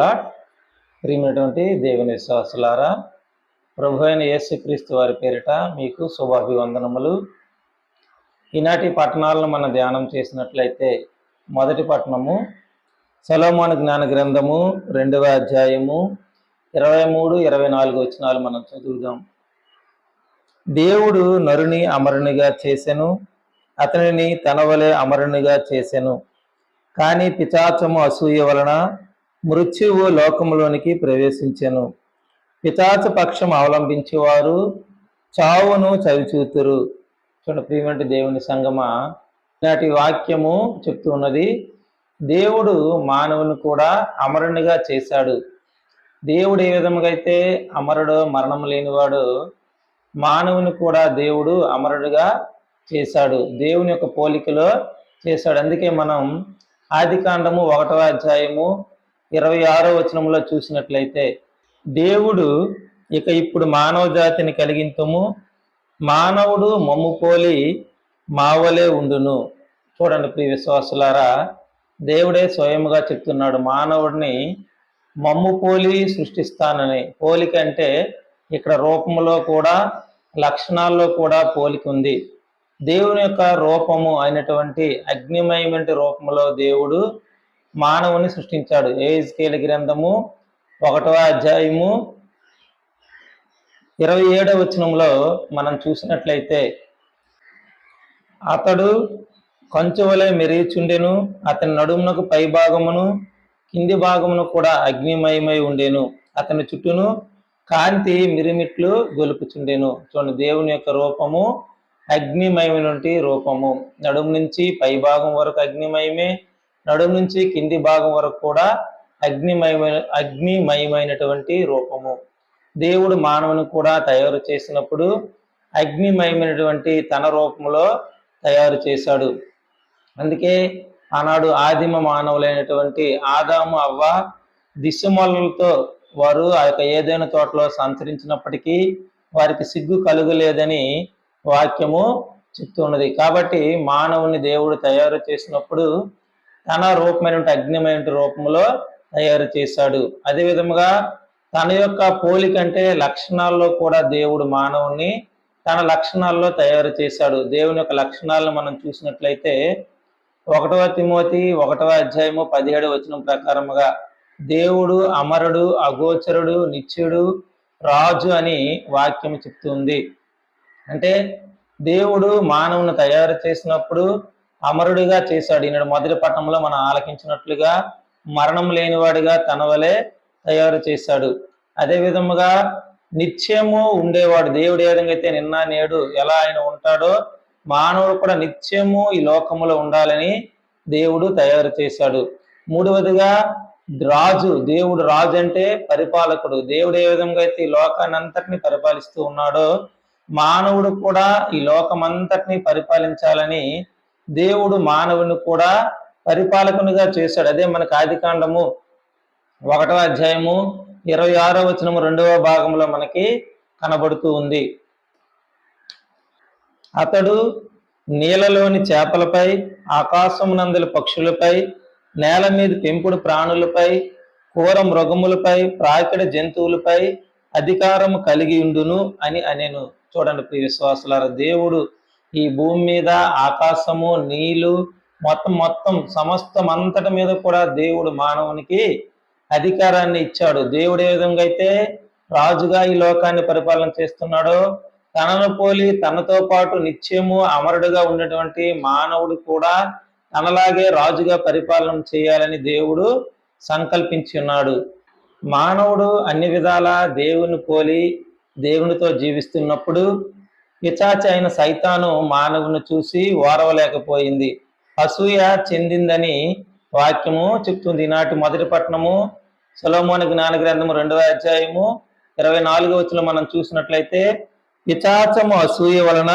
Lot ప్రియమైనటువంటి దేవుని విశ్వాసులారా ప్రభు అయిన యేసుక్రీస్తు వారి పేరిట మీకు శుభాభివందనములు. ఈనాటి పట్టణాలను మనం ధ్యానం చేసినట్లయితే మొదటి పట్టణము సలోమాను జ్ఞాన గ్రంథము రెండవ అధ్యాయము ఇరవై మూడు ఇరవై నాలుగు వచనాలు మనం చదువుదాం. దేవుడు నరుని అమరునిగా చేసెను అతనిని తన వలె అమరునిగా చేసెను. కానీ పిచాచము అసూయ వలన మృత్యువు లోకములోనికి ప్రవేశించెను. పితాచ పక్షం అవలంబించేవారు చావును చవిచూతురు. చూడండి ప్రియమంటి దేవుని సంగమ. నాటి వాక్యము చెప్తూ ఉన్నది. దేవుడు మానవుని కూడా అమరునిగా చేశాడు. దేవుడు ఏ విధముగా అయితే అమరుడు మరణం లేనివాడు మానవుని కూడా దేవుడు అమరుడుగా చేశాడు. దేవుని యొక్క పోలికలో చేశాడు. అందుకే మనం ఆది కాండము ఒకటవ అధ్యాయము ఇరవై ఆరో వచనంలో చూసినట్లయితే దేవుడు ఇక ఇప్పుడు మానవ జాతిని కలిగింతుము. మానవుడు మమ్ము పోలి మావలే ఉండును. చూడండి ప్రియ విశ్వాసులారా దేవుడే స్వయముగా చెప్తున్నాడు మానవుడిని మమ్ము పోలి సృష్టిస్తానని. పోలిక అంటే ఇక్కడ రూపంలో కూడా లక్షణాల్లో కూడా పోలిక ఉంది. దేవుని యొక్క రూపము అయినటువంటి అగ్నిమయమైన రూపంలో దేవుడు మానవుని సృష్టించాడు. ఏజ్కేల గ్రంథము ఒకటవ అధ్యాయము ఇరవై ఏడవ వచనంలో మనం చూసినట్లయితే అతడు కంచువలే మెరుగుచుండెను అతని నడుమునకు పై భాగమును కింది భాగమును కూడా అగ్నిమయమై ఉండెను. అతని చుట్టూను కాంతి మిరిమిట్లు గొలుపుచుండెను. చూడండి దేవుని యొక్క రూపము అగ్నిమయమైనటువంటి రూపము. నడుము నుంచి పై భాగం వరకు అగ్నిమయమే నడుము నుంచి కింది భాగం వరకు కూడా అగ్నిమయమైన అగ్నిమయమైనటువంటి రూపము. దేవుడు మానవుని కూడా తయారు చేసినప్పుడు అగ్నిమయమైనటువంటి తన రూపంలో తయారు చేశాడు. అందుకే ఆనాడు ఆదిమ మానవులైనటువంటి ఆదాము అవ్వ దిశమలతో వారు ఆ యొక్క ఏదైనా తోటలో సంచరించినప్పటికీ వారికి సిగ్గు కలుగలేదని వాక్యము చెప్తున్నది కాబట్టి మానవుని దేవుడు తయారు చేసినప్పుడు తన రూపమైన అగ్నిమైన రూపంలో తయారు చేశాడు. అదే విధముగా తన యొక్క పోలిక అంటే లక్షణాల్లో కూడా దేవుడు మానవుని తన లక్షణాల్లో తయారు చేశాడు. దేవుని యొక్క లక్షణాలను మనం చూసినట్లయితే ఒకటవ తిమోతి ఒకటవ అధ్యాయము పదిహేడు వచనం ప్రకారముగా దేవుడు అమరుడు అగోచరుడు నిత్యుడు రాజు అని వాక్యం చెప్తుంది అంటే దేవుడు మానవుని తయారు చేసినప్పుడు అమరుడిగా చేశాడు. ఈనాడు మొదటి పట్టణంలో మనం ఆలకించినట్లుగా మరణం లేనివాడిగా తన వలె తయారు చేశాడు. అదే విధముగా నిత్యము ఉండేవాడు. దేవుడు ఏ విధంగా అయితే నిన్న నేడు ఎలా ఆయన ఉంటాడో మానవుడు కూడా నిత్యము ఈ లోకములో ఉండాలని దేవుడు తయారు చేశాడు. మూడవదిగా రాజు. దేవుడు రాజు అంటే పరిపాలకుడు. దేవుడు ఏ విధంగా అయితే ఈ లోకాన్ని అంతటిని పరిపాలిస్తూ ఉన్నాడో మానవుడు కూడా ఈ లోకం అంతటిని పరిపాలించాలని దేవుడు మానవుని కూడా పరిపాలకునిగా చేశాడు. అదే మనకు ఆదికాండము ఒకటవ అధ్యాయము ఇరవై ఆరో వచనము రెండవ భాగంలో మనకి కనబడుతూ ఉంది. అతడు నీళ్ళలోని చేపలపై ఆకాశమునందుల పక్షులపై నేల మీద పెంపుడు ప్రాణులపై కూర మృగములపై ప్రాకిడ జంతువులపై అధికారము కలిగి ఉండును అని అనేను. చూడండి ప్రియ విశ్వాసులారా దేవుడు ఈ భూమి మీద ఆకాశము నీళ్ళు మొత్తం మొత్తం సమస్తం అంతటి మీద కూడా దేవుడు మానవునికి అధికారాన్ని ఇచ్చాడు. దేవుడు ఏ విధంగా అయితే రాజుగా ఈ లోకాన్ని పరిపాలన చేస్తున్నాడో తనను పోలి తనతో పాటు నిత్యము అమరుడుగా ఉన్నటువంటి మానవుడు కూడా తనలాగే రాజుగా పరిపాలన చేయాలని దేవుడు సంకల్పించి ఉన్నాడు. మానవుడు అన్ని విధాలా దేవుని పోలి దేవునితో జీవిస్తున్నప్పుడు పిచాచి అయిన సైతాను మానవుని చూసి ఓరవలేకపోయింది. అసూయ చెందిందని వాక్యము చెప్తుంది. ఈనాటి మొదటి పట్టణము సొలోమోని జ్ఞాన గ్రంథము రెండవ అధ్యాయము ఇరవై నాలుగో వచ్చిన మనం చూసినట్లయితే పిచాచము అసూయ వలన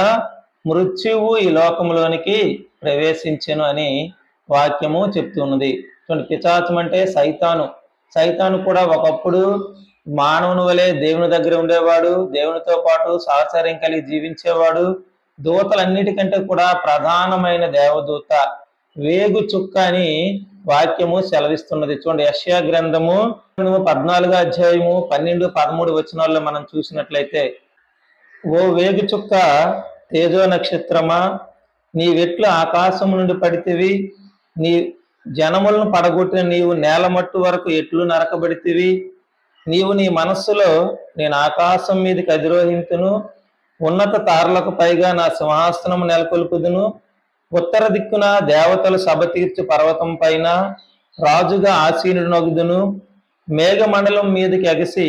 మృత్యువు ఈ లోకములోనికి ప్రవేశించను అని వాక్యము చెప్తున్నది. చూడండి పిచాచం అంటే సైతాను. సైతాను కూడా ఒకప్పుడు మానవుని వలె దేవుని దగ్గర ఉండేవాడు దేవునితో పాటు సహచర్యం కలిగి జీవించేవాడు దూతలన్నిటికంటే కూడా ప్రధానమైన దేవదూత. వేగు చుక్క అని వాక్యము సెలవిస్తున్నది. చూడండి యష్యా గ్రంథము పద్నాలుగో అధ్యాయము పన్నెండు పదమూడు వచనాల్లో మనం చూసినట్లయితే ఓ వేగు చుక్క తేజో నక్షత్రమా? నీ వెట్లు ఆకాశం నుండి పడితివి. నీ జనములను పడగొట్టిన నీవు నేల మట్టు వరకు ఎట్లు నరకబడితివి? నీవు నీ మనస్సులో నేను ఆకాశం మీదకి అధిరోహింతును ఉన్నత తారలకు పైగా నా సింహాసనం నెలకొల్పుదును. ఉత్తర దిక్కున దేవతలు సభ తీర్చు పర్వతం పైన రాజుగా ఆసీనుడు నొగుదును. మేఘమండలం మీదకి ఎగసి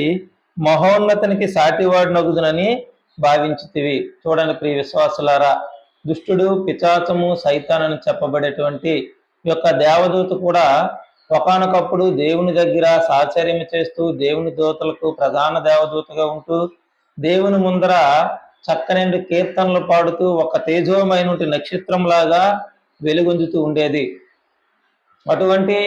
మహోన్నతనికి సాటివాడు నొగుదునని భావించితివి. చూడండి ప్రియ విశ్వాసులారా దుష్టుడు పిచాచము సైతానని చెప్పబడేటువంటి యొక్క దేవదూత కూడా ఒకానొకప్పుడు దేవుని దగ్గర సాచర్యం చేస్తూ దేవుని దూతలకు ప్రధాన దేవదూతగా ఉంటూ దేవుని ముందర చక్కనెండు కీర్తనలు పాడుతూ ఒక తేజోమైన నక్షత్రం లాగా వెలుగొందుతూ ఉండేది. అటువంటి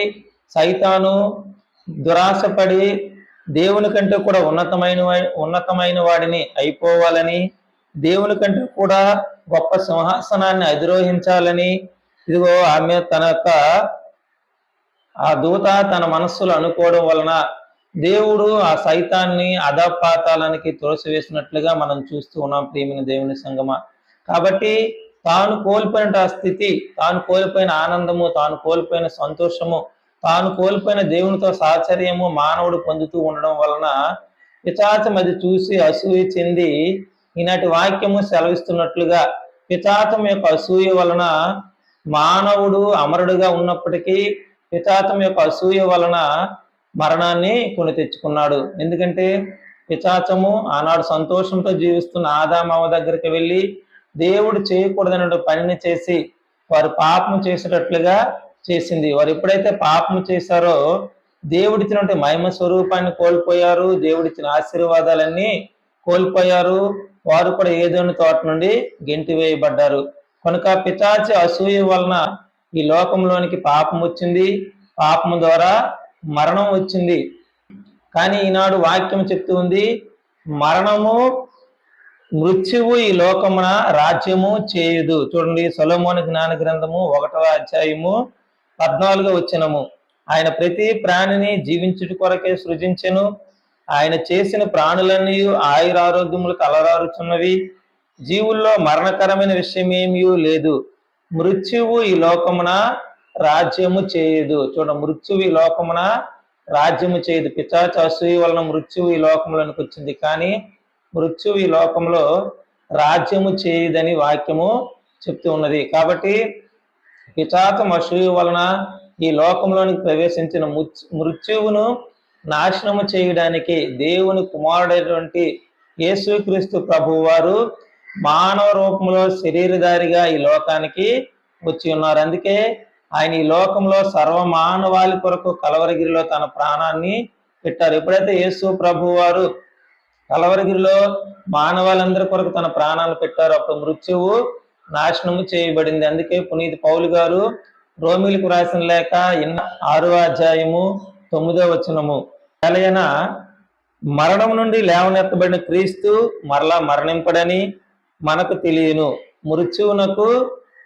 సైతాను దురాశపడి దేవుని కంటే కూడా ఉన్నతమైన ఉన్నతమైన వాడిని అయిపోవాలని దేవుని కంటే కూడా గొప్ప సింహాసనాన్ని అధిరోహించాలని ఇదిగో ఆమె తన యొక్క ఆ దూత తన మనస్సులో అనుకోవడం వలన దేవుడు ఆ సైతాన్ని అధపాతాలనికి తులసివేసినట్లుగా మనం చూస్తూ ఉన్నాం ప్రియమైన దేవుని సంగమ. కాబట్టి తాను కోల్పోయిన ఆ స్థితి తాను కోల్పోయిన ఆనందము తాను కోల్పోయిన సంతోషము తాను కోల్పోయిన దేవునితో సాచర్యము మానవుడు పొందుతూ ఉండడం వలన పిచాచం అది చూసి అసూయ చెంది ఈనాటి వాక్యము సెలవిస్తున్నట్లుగా పిచాచం యొక్క అసూయ వలన మానవుడు అమరుడుగా ఉన్నప్పటికీ పిచాచం యొక్క అసూయ వలన మరణాన్ని కొని తెచ్చుకున్నాడు. ఎందుకంటే పిచాచము ఆనాడు సంతోషంతో జీవిస్తున్న ఆదామావ దగ్గరికి వెళ్ళి దేవుడు చేయకూడదన్న పనిని చేసి వారు పాపం చేసేటట్లుగా చేసింది. వారు ఎప్పుడైతే పాపం చేశారో దేవుడిచ్చినటువంటి మహిమ స్వరూపాన్ని కోల్పోయారు. దేవుడిచ్చిన ఆశీర్వాదాలన్నీ కోల్పోయారు. వారు కూడా ఏదోని తోట నుండి గెంటి వేయబడ్డారు కనుక పిచాచి అసూయ వలన ఈ లోకంలోనికి పాపం వచ్చింది. పాపం ద్వారా మరణం వచ్చింది. కానీ ఈనాడు వాక్యం చెప్తూ ఉంది మరణము మృత్యువు ఈ లోకమున రాజ్యము చేయదు. చూడండి సొలమోని జ్ఞాన గ్రంథము ఒకటవ అధ్యాయము పద్నాలుగో వచ్చినము ఆయన ప్రతి ప్రాణిని జీవించుట కొరకే సృజించెను. ఆయన చేసిన ప్రాణులన్నీ ఆయురారోగ్యములు కలరారుచున్నవి జీవుల్లో మరణకరమైన విషయం ఏమీ లేదు. మృత్యువు ఈ లోకమున రాజ్యము చేయదు. చూడ మృత్యువు ఈ లోకమున రాజ్యము చేయదు. పిచాచ అసూయ వలన మృత్యువు ఈ లోకంలోనికి వచ్చింది. కానీ మృత్యువు ఈ లోకంలో రాజ్యము చేయదని వాక్యము చెప్తూ ఉన్నది. కాబట్టి పిచాతం అసూయ వలన ఈ లోకంలోనికి ప్రవేశించిన మృత్యువును నాశనము చేయడానికి దేవుని కుమారుడైనటువంటి యేసుక్రీస్తు ప్రభువారు మానవ రూపంలో శరీరధారిగా ఈ లోకానికి వచ్చి ఉన్నారు. అందుకే ఆయన ఈ లోకంలో సర్వ మానవాళి కొరకు కలవరగిరిలో తన ప్రాణాన్ని పెట్టారు. ఎప్పుడైతే యేసు ప్రభు వారు కలవరగిరిలో మానవాళందరి కొరకు తన ప్రాణాలు పెట్టారు అప్పుడు మృత్యువు నాశనము చేయబడింది. అందుకే పునీత్ పౌలు గారు రోమిలకు రాసిన లేక ఇన్న ఆరో అధ్యాయము తొమ్మిదో వచనము. ఎలయన మరణం నుండి లేవనెత్తబడిన క్రీస్తు మరలా మరణింపడని మనకు తెలియను. మృత్యువునకు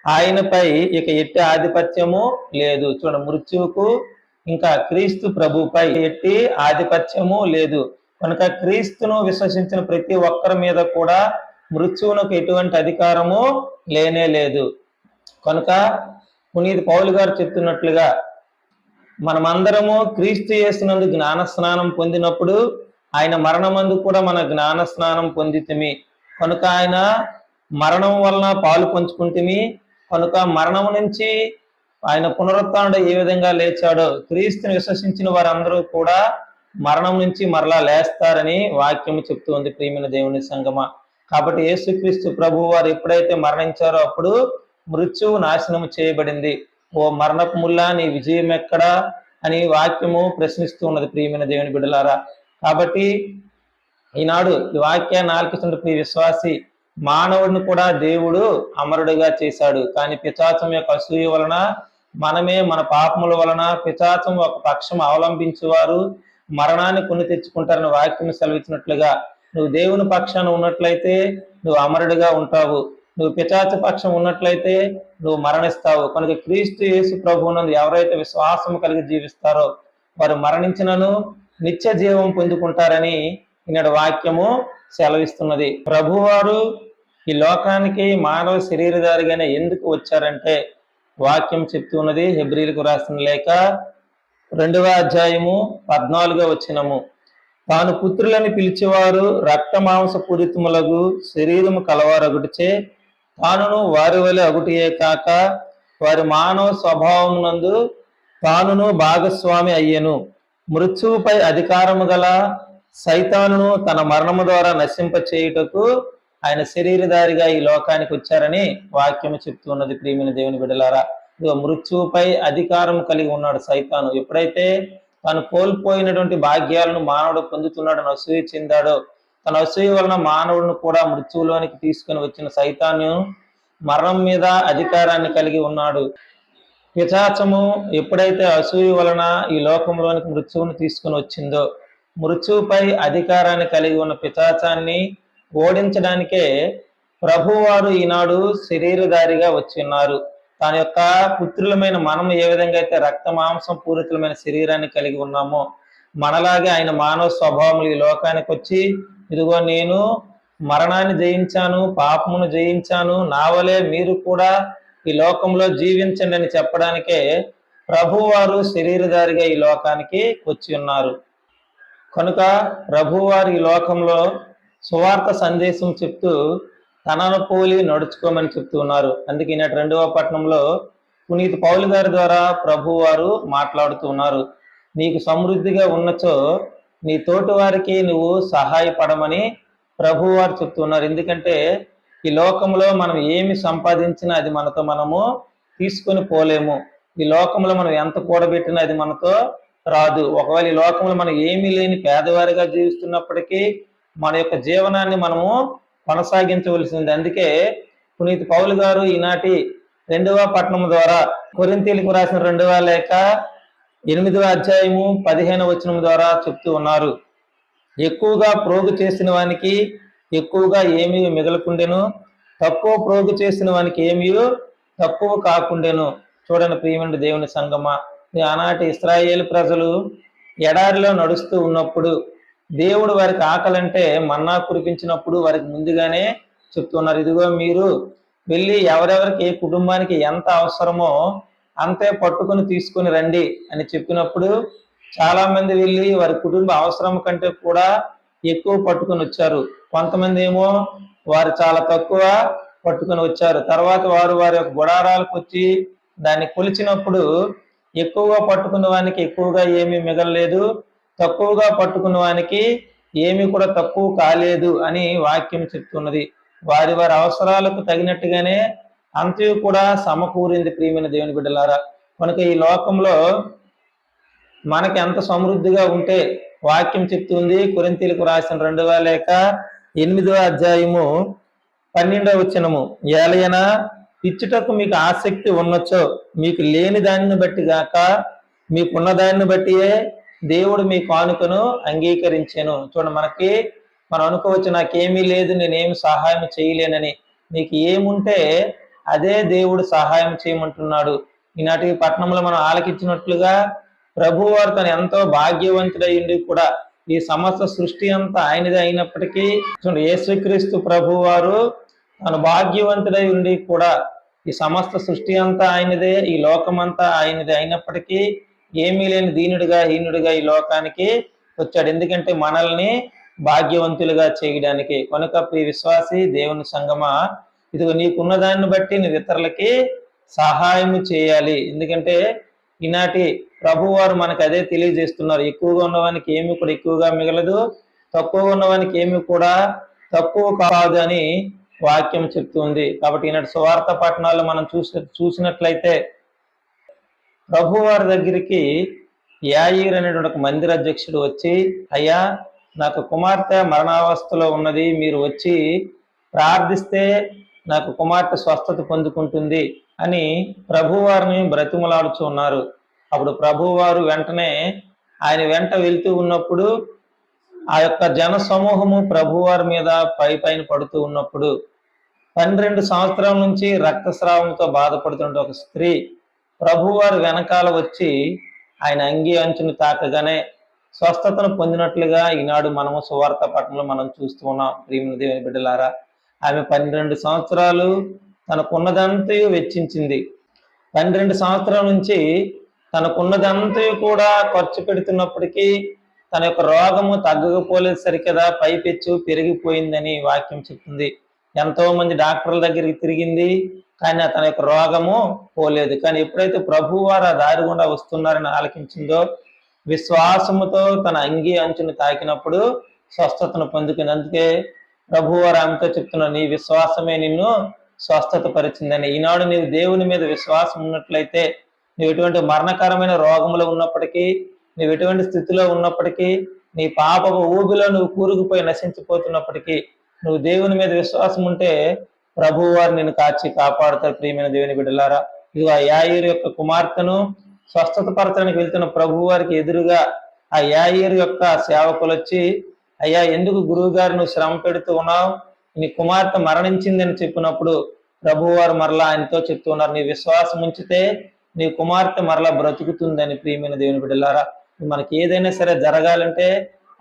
ఆయనపై ఇక ఎట్టి ఆధిపత్యము లేదు. చూడ మృత్యువుకు ఇంకా క్రీస్తు ప్రభుపై ఎట్టి ఆధిపత్యము లేదు. కనుక క్రీస్తును విశ్వసించిన ప్రతి ఒక్కరి మీద కూడా మృత్యువునకు ఎటువంటి అధికారము లేనే లేదు. కనుక పునీత్ పౌలు గారు చెప్తున్నట్లుగా మనమందరము క్రీస్తు చేసినందు జ్ఞాన స్నానం పొందినప్పుడు ఆయన మరణమందు కూడా మన జ్ఞాన స్నానం పొందితిమి. కనుక ఆయన మరణం వలన పాలు పంచుకుంటుమి. కనుక మరణం నుంచి ఆయన పునరుత్థానుడు ఏ విధంగా లేచాడో క్రీస్తుని విశ్వసించిన వారందరూ కూడా మరణం నుంచి మరలా లేస్తారని వాక్యము చెప్తూ ఉంది ప్రియమైన దేవుని సంగమ కాబట్టి యేసుక్రీస్తు ప్రభు వారు ఎప్పుడైతే మరణించారో అప్పుడు మృత్యువు నాశనము చేయబడింది. ఓ మరణపు ముల్లా నీ విజయం ఎక్కడా అని వాక్యము ప్రశ్నిస్తూ ఉన్నది ప్రియమైన దేవుని బిడలారా కాబట్టి ఈనాడు ఈ వాక్యాన్ని ఆలకిస్తున్న ప్రియ విశ్వాసి మానవుడిని కూడా దేవుడు అమరుడుగా చేశాడు. కానీ పిచాచం యొక్క అసూయ వలన మనమే మన పాపముల వలన పిచాచం ఒక పక్షం అవలంబించేవారు మరణాన్ని కొని తెచ్చుకుంటారని వాక్యం సెలవిచ్చినట్లుగా నువ్వు దేవుని పక్షాన ఉన్నట్లయితే నువ్వు అమరుడిగా ఉంటావు. నువ్వు పిచాచ పక్షం ఉన్నట్లయితే నువ్వు మరణిస్తావు. కనుక క్రీస్తు యేసు ప్రభువునందు ఎవరైతే విశ్వాసం కలిగి జీవిస్తారో వారు మరణించినను నిత్య జీవం పొందుకుంటారని ఈనాడు వాక్యము సెలవిస్తున్నది. ప్రభువారు ఈ లోకానికి మానవ శరీరధారిగానే ఎందుకు వచ్చారంటే వాక్యం చెప్తున్నది హెబ్రిలకు రాసిన లేక రెండవ అధ్యాయము పద్నాలుగో వచ్చినము తాను పుత్రులని పిలిచేవారు రక్త మాంస పూరితములకు శరీరము కలవారగుటిచే తానును వారి వలె అగుటియే కాక వారి మానవ స్వభావమునందు తానును భాగస్వామి అయ్యను. మృత్యువుపై అధికారము గల సైతానును తన మరణము ద్వారా నశింప చేయుటకు ఆయన శరీరధారిగా ఈ లోకానికి వచ్చారని వాక్యము చెప్తున్నది ప్రియమైన దేవుని బిడలారా ఇదిగో మృత్యువుపై అధికారం కలిగి ఉన్నాడు సైతాను. ఎప్పుడైతే తను కోల్పోయినటువంటి భాగ్యాలను మానవుడు పొందుతున్నాడని అసూయ చెందాడో తన అసూయ వలన మానవుడిని కూడా మృత్యువులోనికి తీసుకుని వచ్చిన సైతాను మరణం మీద అధికారాన్ని కలిగి ఉన్నాడు. పిచాచము ఎప్పుడైతే అసూయ వలన ఈ లోకంలోనికి మృత్యువును తీసుకుని వచ్చిందో మృత్యుపై అధికారాన్ని కలిగి ఉన్న పిచాచాన్ని ఓడించడానికే ప్రభువారు ఈనాడు శరీరధారిగా వచ్చి ఉన్నారు. తన యొక్క పుత్రులమైన మనం ఏ విధంగా అయితే రక్త మాంసం పూరితులమైన శరీరాన్ని కలిగి ఉన్నామో మనలాగే ఆయన మానవ స్వభావములు ఈ లోకానికి వచ్చి ఇదిగో నేను మరణాన్ని జయించాను పాపమును జయించాను నావలే మీరు కూడా ఈ లోకంలో జీవించండి అని చెప్పడానికే ప్రభువారు శరీరధారిగా ఈ లోకానికి వచ్చి ఉన్నారు. కనుక ప్రభువారి ఈ లోకంలో సువార్త సందేశం చెప్తూ తనను పోలి నడుచుకోమని చెప్తూ ఉన్నారు. అందుకే నేటి రెండవ పట్టణంలో పునీత్ పౌలు గారి ద్వారా ప్రభువారు మాట్లాడుతూ ఉన్నారు. నీకు సమృద్ధిగా ఉన్నచో నీ తోటి వారికి నువ్వు సహాయపడమని ప్రభువారు చెప్తున్నారు ఎందుకంటే ఈ లోకంలో మనం ఏమి సంపాదించినా అది మనతో మనము తీసుకొని పోలేము. ఈ లోకంలో మనం ఎంత కూడబెట్టినా అది మనతో రాదు. ఒకవేళ ఈ లోకంలో మనం ఏమీ లేని పేదవారిగా జీవిస్తున్నప్పటికీ మన యొక్క జీవనాన్ని మనము కొనసాగించవలసింది. అందుకే పునీత్ పౌలు గారు ఈనాటి రెండవ పట్టణం ద్వారా కొరింతీలకు రాసిన రెండవ లేఖ ఎనిమిదవ అధ్యాయము పదిహేను వచనం ద్వారా చెప్తూ ఉన్నారు. ఎక్కువగా ప్రోగు చేసిన వానికి ఎక్కువగా ఏమీ మిగలకుండెను. తక్కువ ప్రోగు చేసిన వానికి ఏమీ తక్కువ కాకుండెను. చూడండి ప్రియమైన దేవుని సంగమా. ఆనాటి ఇస్రాయేల్ ప్రజలు ఎడారిలో నడుస్తూ ఉన్నప్పుడు దేవుడు వారికి ఆకలంటే మన్నా కురిపించినప్పుడు వారికి ముందుగానే చెప్తున్నారు ఇదిగో మీరు వెళ్ళి ఎవరెవరికి ఏ కుటుంబానికి ఎంత అవసరమో అంతే పట్టుకొని తీసుకొని రండి అని చెప్పినప్పుడు చాలా మంది వెళ్ళి వారి కుటుంబ అవసరం కంటే కూడా ఎక్కువ పట్టుకొని వచ్చారు. కొంతమంది ఏమో వారు చాలా తక్కువ పట్టుకొని వచ్చారు. తర్వాత వారు వారి యొక్క గుడారాలకు వచ్చి దాన్ని కొలిచినప్పుడు ఎక్కువగా పట్టుకున్న వానికి ఎక్కువగా ఏమీ మిగలలేదు. తక్కువగా పట్టుకున్న వానికి ఏమీ కూడా తక్కువ కాలేదు అని వాక్యం చెప్తున్నది. వారి వారి అవసరాలకు తగినట్టుగానే అంతయు కూడా సమకూరింది ప్రియమైన దేవుని బిడ్డలారా. కనుక ఈ లోకంలో మనకి ఎంత సమృద్ధిగా ఉంటే వాక్యం చెప్తుంది. కురింతీలకు రాసిన రెండవ లేక ఎనిమిదవ అధ్యాయము పన్నెండవ వచ్చినము ఏలయన ఇచ్చుటకు మీకు ఆసక్తి ఉన్నచో మీకు లేని దానిని బట్టి గాక మీకున్న దానిని బట్టియే దేవుడు మీ కానుకను అంగీకరించాను. చూడండి మనకి మనం అనుకోవచ్చు నాకేమీ లేదు నేనేమి సహాయం చేయలేనని. నీకు ఏముంటే అదే దేవుడు సహాయం చేయమంటున్నాడు. ఈనాటి పట్టణంలో మనం ఆలకించినట్లుగా ప్రభు వారు తను ఎంతో భాగ్యవంతుడయ్యిండి కూడా ఈ సమస్త సృష్టి అంతా ఆయనది అయినప్పటికీ చూడండి యేసుక్రీస్తు ప్రభు వారు తను భాగ్యవంతుడై ఉండి కూడా ఈ సమస్త సృష్టి అంతా ఆయనదే ఈ లోకమంతా ఆయనదే అయినప్పటికీ ఏమీ లేని దీనుడిగా హీనుడిగా ఈ లోకానికి వచ్చాడు. ఎందుకంటే మనల్ని భాగ్యవంతులుగా చేయడానికి. కనుక ప్రియ విశ్వాసి దేవుని సంగమ ఇదిగో నీకున్న దాన్ని బట్టి నువ్వు ఇతరులకి సహాయము చేయాలి. ఎందుకంటే ఈనాటి ప్రభువారు మనకు అదే తెలియజేస్తున్నారు. ఎక్కువగా ఉన్నవానికి ఏమి కూడా ఎక్కువగా మిగలదు. తక్కువగా ఉన్నవానికి ఏమి కూడా తక్కువ కాదు అని వాక్యం చెప్తుంది. కాబట్టి ఈనాటి సువార్త పట్టణాల్లో మనం చూసి చూసినట్లయితే ప్రభు వారి దగ్గరికి యాయిర్ అనేటువంటి ఒక మందిర అధ్యక్షుడు వచ్చి అయ్యా నాకు కుమార్తె మరణావస్థలో ఉన్నది. మీరు వచ్చి ప్రార్థిస్తే నాకు కుమార్తె స్వస్థత పొందుకుంటుంది అని ప్రభువారిని బ్రతిమలాడుచు ఉన్నారు. అప్పుడు ప్రభువారు వెంటనే ఆయన వెంట వెళ్తూ ఉన్నప్పుడు ఆ యొక్క జన సమూహము ప్రభువారి మీద పై పైన పడుతూ ఉన్నప్పుడు పన్నెండు సంవత్సరాల నుంచి రక్తస్రావంతో బాధపడుతున్న ఒక స్త్రీ ప్రభువారు వెనకాల వచ్చి ఆయన అంగి అంచును తాకగానే స్వస్థతను పొందినట్లుగా ఈనాడు మనము సువార్త పట్టణంలో మనం చూస్తూ ఉన్నాం. ప్రియమైన దేవుని బిడ్డలారా ఆమె పన్నెండు సంవత్సరాలు తనకున్నదంతయు వెచ్చించింది. పన్నెండు సంవత్సరాల నుంచి తనకున్నదంతయు కూడా ఖర్చు పెడుతున్నప్పటికీ తన యొక్క రోగము తగ్గకపోలేదు సరికదా పైపెచ్చు పెరిగిపోయిందని వాక్యం చెప్తుంది. ఎంతో మంది డాక్టర్ల దగ్గరికి తిరిగింది కానీ తన యొక్క రోగము పోలేదు. కానీ ఎప్పుడైతే ప్రభు వారు ఆ దారి గుండా వస్తున్నారని ఆలకించిందో విశ్వాసముతో తన అంగి అంచుని తాకినప్పుడు స్వస్థతను పొందుకుంది అందుకే ప్రభు వారు ఆమెతో చెప్తున్నా నీ విశ్వాసమే నిన్ను స్వస్థత పరిచిందని ఈనాడు నీవు దేవుని మీద విశ్వాసం ఉన్నట్లయితే నువ్వు ఎటువంటి మరణకరమైన రోగములు ఉన్నప్పటికీ నువ్వు ఎటువంటి స్థితిలో ఉన్నప్పటికీ నీ పాపపు ఊబిలో నువ్వు కూరుకుపోయి నశించిపోతున్నప్పటికీ నువ్వు దేవుని మీద విశ్వాసం ఉంటే ప్రభువారు నిన్ను కాచి కాపాడుతారు ప్రియమైన దేవుని బిడ్డలారా. ఇది ఆ యాయూరు యొక్క కుమార్తెను స్వస్థత పరచడానికి వెళ్తున్న ప్రభు వారికి ఎదురుగా ఆ యాయూరు యొక్క సేవకులు వచ్చి అయ్యా ఎందుకు గురువు గారు నువ్వు శ్రమ పెడుతూ ఉన్నావు? నీ కుమార్తె మరణించిందని చెప్పినప్పుడు ప్రభువారు మరలా ఆయనతో చెప్తూ ఉన్నారు. నీ విశ్వాసం ఉంచితే నీ కుమార్తె మరలా బ్రతుకుతుందని ప్రియమైన దేవుని బిడ్డలారా. మనకి ఏదైనా సరే జరగాలంటే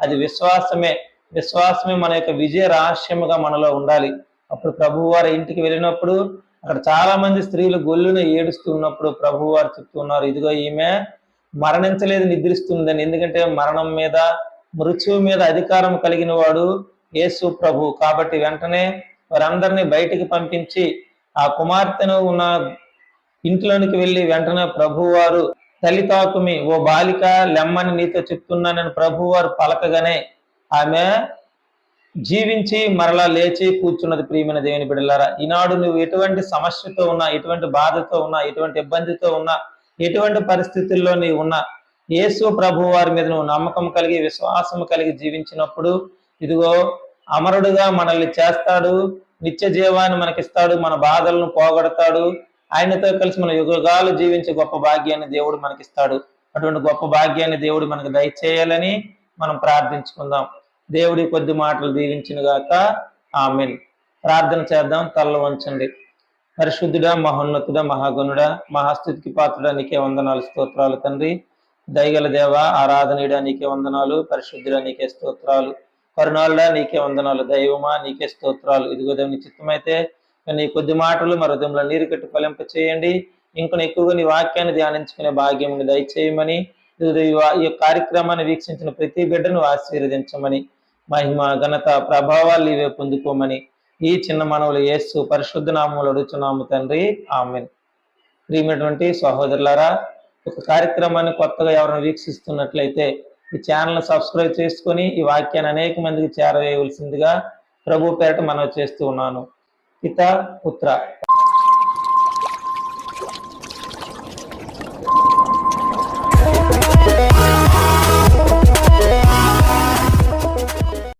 అది విశ్వాసమే. విశ్వాసమే మన యొక్క విజయ రహస్యముగా మనలో ఉండాలి. అప్పుడు ప్రభు వారి ఇంటికి వెళ్ళినప్పుడు అక్కడ చాలా మంది స్త్రీలు గొల్లున ఏడుస్తున్నప్పుడు ప్రభువారు ప్రభు వారు చెప్తున్నారు ఇదిగో ఈమె మరణించలేదు నిద్రిస్తుందని. ఎందుకంటే మరణం మీద మృత్యువు మీద అధికారం కలిగిన వాడు యేసు ప్రభు. కాబట్టి వెంటనే వారందరినీ బయటికి పంపించి ఆ కుమార్తెను ఉన్న ఇంట్లోనికి వెళ్ళి వెంటనే ప్రభువారు తల్లి తాకుమి ఓ బాలిక లెమ్మని నీతో చెప్తున్నానని ప్రభువారు పలకగానే ఆమె జీవించి మరలా లేచి కూర్చున్నది ప్రియమైన దేవుని బిడ్డలారా ఈనాడు నువ్వు ఎటువంటి సమస్యతో ఉన్నా ఎటువంటి బాధతో ఉన్నా ఎటువంటి ఇబ్బందితో ఉన్నా ఎటువంటి పరిస్థితుల్లో నీవు ఉన్నా యేసు ప్రభు వారి మీద నువ్వు నమ్మకం కలిగి విశ్వాసం కలిగి జీవించినప్పుడు ఇదిగో అమరుడుగా మనల్ని చేస్తాడు నిత్య జీవాన్ని మనకిస్తాడు మన బాధలను పోగొడతాడు ఆయనతో కలిసి మన యుగాలు జీవించే గొప్ప భాగ్యాన్ని దేవుడు మనకిస్తాడు. అటువంటి గొప్ప భాగ్యాన్ని దేవుడు మనకు దయచేయాలని మనం ప్రార్థించుకుందాం. దేవుడి కొద్ది మాటలు దీవించిన గాక ఆమెన్. ప్రార్థన చేద్దాం తల్ల వంచండి. పరిశుద్ధుడా మహోన్నతుడా మహాగణుడా మహాస్థుతికి పాత్రుడా నీకే వందనాలు స్తోత్రాలు తండ్రి. దయగల దేవ ఆరాధనీయుడా నీకే వందనాలు పరిశుద్ధుడా నీకే స్తోత్రాలు. కరుణాలుడా నీకే వందనాలు దైవమా నీకే స్తోత్రాలు. ఇదిగో దేవుని చిత్తమైతే నీ కొద్ది మాటలు మరి నీరు కట్టి ఫలింప చేయండి. ఇంకొని ఎక్కువగా నీ వాక్యాన్ని ధ్యానించుకునే భాగ్యం దయచేయమని ఈ ఈ కార్యక్రమాన్ని వీక్షించిన ప్రతి బిడ్డను ఆశీర్వదించమని. మహిమ ఘనత ప్రభావాలు ఇవే పొందుకోమని ఈ చిన్న మనవులు యేసు పరిశుద్ధ నామములు అడుగుతున్నాము తండ్రి. ఆమెన్. ప్రియమైనటువంటి సహోదరులారా ఒక కార్యక్రమాన్ని కొత్తగా ఎవరైనా వీక్షిస్తున్నట్లయితే ఈ ఛానల్ సబ్స్క్రైబ్ చేసుకొని ఈ వాక్యాన్ని అనేక మందికి చేరవేయవలసిందిగా ప్రభు పేరట మనవి చేస్తూ ఉన్నాను. పిత పుత్ర.